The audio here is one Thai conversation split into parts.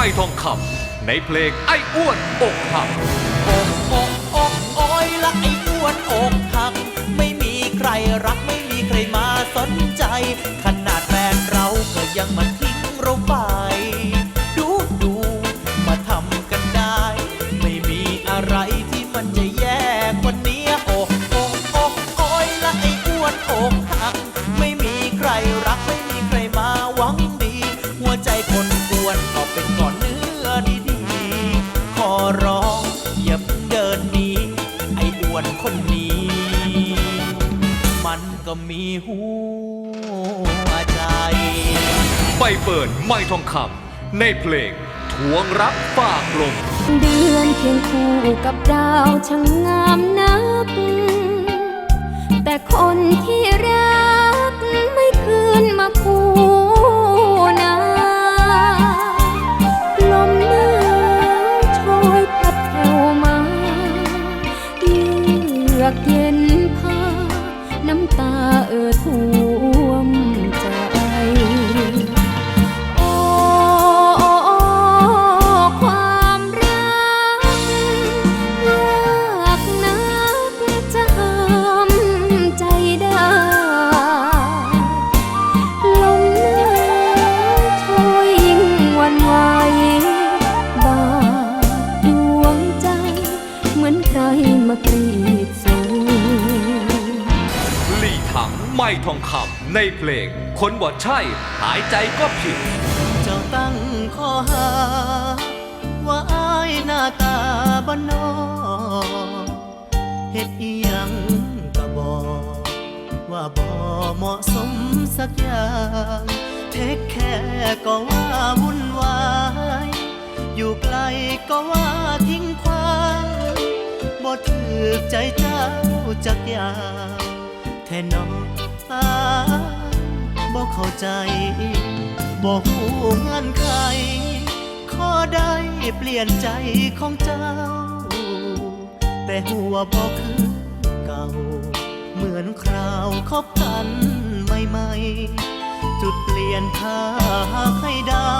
ไม่ทองคำในเพลงไอ้อ้วนอกหักอกอกอกอ้อยละไอ้อ้วนอกหัก ไม่มีใครรักไม่มีใครมาสนใจ ขนาดแฟนเราก็ยังมาทิ้งเราไป วนคนนี้ มันก็มีหัวใจใบเปิดไม้ทองคำในเพลงทวงรักฝากลมเดือนเคียงคู่กับดาวช่างงามนัก แต่คนที่รักไม่คืนมาคู่ ยือกเย็นพาน้ำตาเอ่อท่วมใจโอ้ความรักยากนักจะห้ามใจได้ ลมหนาวโชยยิ่งหวันไหวบาดดวงใจ เหมือนใครมากรีด ไม้ทองคำในเพลง คนบ่ใช่ หายใจก็ผิด เจ้าตั้งข้อหา ว่าอายหน้าตาบ้านนอกเฮ็ดอีหยังก็บอกว่าบ่เหมาะสมสักอย่างเทคแค่ก็ว่าวุ่นวาย อยู่ไกลก็ว่าทิ้งควางบ่ถือใจเจ้าจักอย่างแท่นอ อายบ่เข้าใจบอกหูเงื่อนไขขอได้เปลี่ยนใจของเจ้า แต่หัวบอกคือเก่า เหมือนคราวคบกันใหม่ๆ จุดเปลี่ยนถ้าให้เดา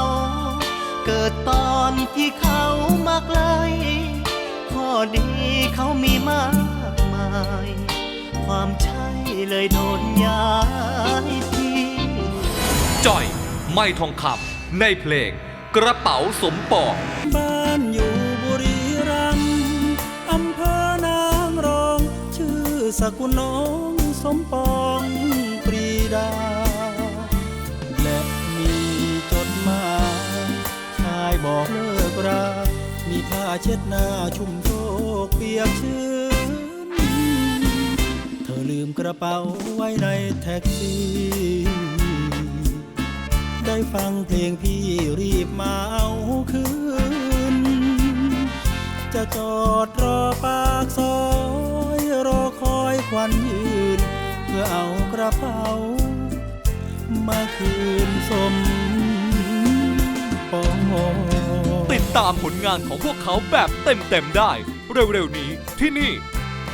เกิดตอนที่เขามาไกลข้อดีเขามีมากมาย ความใช่ เลยโดนย้ายที่จ่อย ไม้ทองคำในเพลง กระเป๋าสมปองบ้านอยู่บุรีรัมย์อำเภอนางรอง ชื่อสกุลน้องสมปองปรีดา และมีจดหมายชายบอกเลิกรา มีผ้าเช็ดหน้าชุ่มโชกเปียกชื้นเธอ ลืมกระเป๋าไว้ในแท็กซี่ ได้ฟังเพลงพี่รีบมาเอาคืน จะจอดรอปากซอยรอคอยควันยืน เพื่อเอากระเป๋า มาคืนสมปองติดตามผลงานของพวกเขาแบบเต็มๆได้ เร็วๆนี้ที่นี่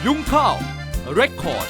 ยุ้งข้าว เรคคอร์ด